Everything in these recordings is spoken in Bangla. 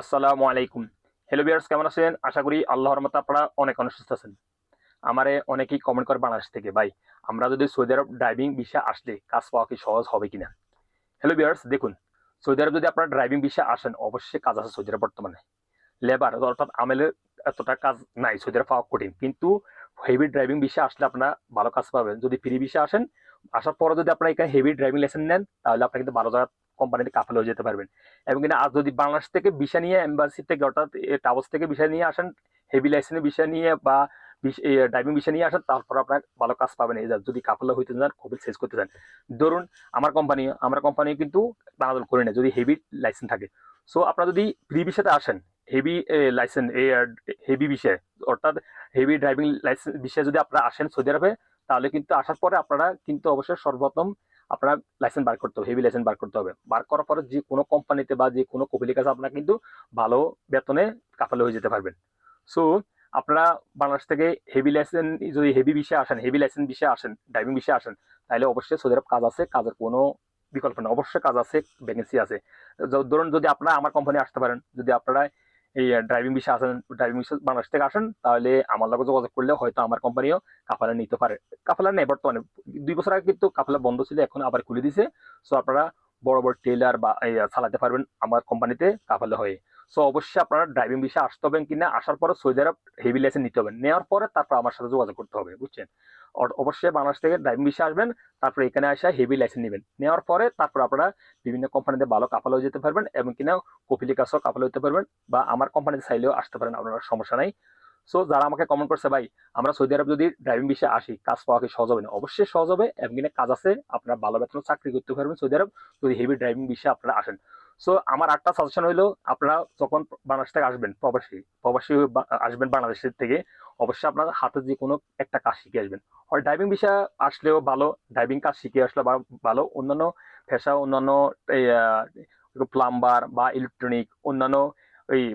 আসসালামু আলাইকুম। হ্যালো বিয়ার্স কেমন আছেন? আশা করি আল্লাহর মতো আপনারা অনেক অনেক সুস্থ আছেন। আমারে অনেকেই কমেন্ট করে বাংলাদেশ থেকে, ভাই, আমরা যদি সৌদি আরব ড্রাইভিং বিষয় আসলে কাজ পাওয়া কি সহজ হবে কিনা? হ্যালো বিয়ার্স দেখুন, সৌদি আরব যদি আপনারা ড্রাইভিং বিষয় আসেন, অবশ্যই কাজ আছে সৌদি আরব বর্তমানে। লেবার অর্থাৎ আমেলের এতটা কাজ নাই, সৌদি আরব পাওয়া কঠিন। কিন্তু হেভি ড্রাইভিং বিষয় আসলে আপনারা ভালো কাজ পাবেন। যদি ফ্রি বিষয় আসেন, আসার পরে যদি আপনারা এখানে হেভি ড্রাইভিং লাইসেন্স নেন, তাহলে আপনারা কিন্তু ভালো জায়গা কোম্পানিতে কাফেল হয়ে যেতে পারবেন। এবং কিনা আর যদি বাংলাদেশ থেকে ভিসা নিয়ে এম্বাসি থেকে অর্থাৎ টাবস থেকে ভিসা নিয়ে আসেন হেভি লাইসেন্সের বিষয় নিয়ে বা ড্রাইভিং বিষয় নিয়ে আসেন, তারপর আপনার ভালো কাজ পাবেন। এই যদি কাফেলা হইতে চান কোভিড শেষ করতে চান। ধরুন আমার কোম্পানি আমার কোম্পানি কিন্তু বাংলাদেশ করে না যদি হেভি লাইসেন্স থাকে। সো আপনারা যদি ফ্রি বিষয়তে আসেন হেভি লাইসেন্স হেভি বিষয়ে অর্থাৎ হেভি ড্রাইভিং লাইসেন্স বিষয়ে যদি আপনারা আসেন সৌদি আরবে, তাহলে কিন্তু আসার পরে আপনারা কিন্তু অবশ্যই সর্বপ্রথম আপনার লাইসেন্স বার করতে হবে হেভি লাইসেন্স বার করতে হবে। বার করার পরে যে কোনো কোম্পানিতে বা যে কোনো কপিলের কাছে আপনার কিন্তু ভালো বেতনে কাফালে হয়ে যেতে পারবেন। সো আপনারা বাংলাদেশ থেকে হেভি লাইসেন্স যদি হেভি বিষয়ে আসেন হেভি লাইসেন্স বিষয়ে আসেন ড্রাইভিং বিষয়ে আসেন, তাহলে অবশ্যই সৌদি আরব কাজ আছে, কাজের কোনো বিকল্প না অবশ্যই কাজ আছে ভ্যাকেন্সি আছে। ধরুন যদি আপনারা আমার কোম্পানি আসতে পারেন, যদি আপনারা এই ড্রাইভিং বিষয়ে আসেন ড্রাইভিং বিষয়ে বাংলাদেশ থেকে আসেন, তাহলে আমার লগে যোগাযোগ করলে হয়তো আমার কোম্পানিও কাফালা নিতে পারে। কাফালা নেই বর্তমানে। দুই বছর আগে কিন্তু কাফালা বন্ধ ছিল, এখন আবার খুলে দিছে। সো আপনারা বড় বড় টেলার বা চালাতে পারবেন আমার কোম্পানিতে কাফালা হয়ে। সো অবশ্যই আপনারা ড্রাইভিং বিষয়ে আসতে হবেন কিনা আসার পরে সৌদি আরব হেভি লাইসেন্স নিতে হবে। নেওয়ার পরে তারপর আমার সাথে যোগাযোগ করতে হবে, বুঝছেন? অবশ্যই বাংলাদেশ থেকে ড্রাইভিং বিষয়ে আসবেন, তারপরে এখানে আসা হেভি লাইসেন্স নেবেন। নেওয়ার পরে তারপর আপনারা বিভিন্ন কোম্পানিতে ভালো হয়ে যেতে পারবেন এবং কিনা কপিলি কাছেও কাফালা হতে পারবেন বা আমার কোম্পানিতে চাইলেও আসতে পারেন, আপনার সমস্যা নাই। সো যারা আমাকে কমেন্ট করছে, ভাই, আমরা সৌদি আরব যদি ড্রাইভিং বিষয়ে আসি, কাজ পাওয়া কি সহজ হবে না? অবশ্যই সহজ হবে এবং কিনা কাজ আছে, আপনারা ভালো বেতন চাকরি করতে পারবেন সৌদি আরব। যদি হেভি ড্রাইভিং বিষয়ে আপনারা আসেন সো আমার একটা সাজেশন হইল, আপনারা যখন বাংলাদেশ থেকে আসবেন, প্রবাসী প্রবাসী আসবেন বাংলাদেশের থেকে, অবশ্যই আপনার হাতে যে কোনো একটা কাজ শিখে আসবেন। হয় ড্রাইভিং বিষয় আসলেও ভালো ড্রাইভিং কাজ শিখে আসলে ভালো। অন্যান্য পেশা, অন্যান্য প্লাম্বার বা ইলেকট্রনিক অন্যান্য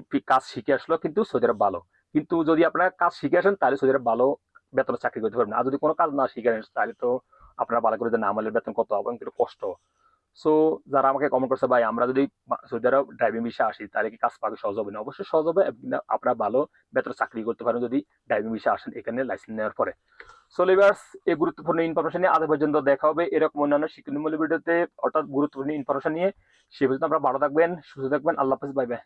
পি- কাজ শিখে আসলেও কিন্তু সৌদি আরব ভালো। কিন্তু যদি আপনারা কাজ শিখে আসেন, তাহলে সৌদি আরব ভালো বেতনে চাকরি করতে পারবেন আর যদি কোনো কাজ না শিখে আসেন, তাহলে তো আপনারা ভালো করে জানেন আমাদের বেতন কত হবে কিন্তু কষ্ট। সো যারা আমাকে কমেন্ট করছে, ভাই, আমরা যদি সৌদি আরব ড্রাইভিং বিষয়ে আসি, তাহলে কি কাজ পাওয়া সহজ হবে না? অবশ্যই সহজ হবে আপনারা ভালো বেতন চাকরি করতে পারেন যদি ড্রাইভিং বিষয়ে আসেন এখানে লাইসেন্স নেওয়ার পরে। সো লিভার্স এই গুরুত্বপূর্ণ ইনফরমেশন নিয়ে আজ পর্যন্ত দেখা হবে। এরকম অন্যান্য শিক্ষণমূল্য ভিডিওতে অর্থাৎ গুরুত্বপূর্ণ ইনফরমেশন নিয়ে। সে পর্যন্ত আপনারা ভালো থাকবেন, সুস্থ থাকবেন। আল্লাহ হাফিজ বাই বাই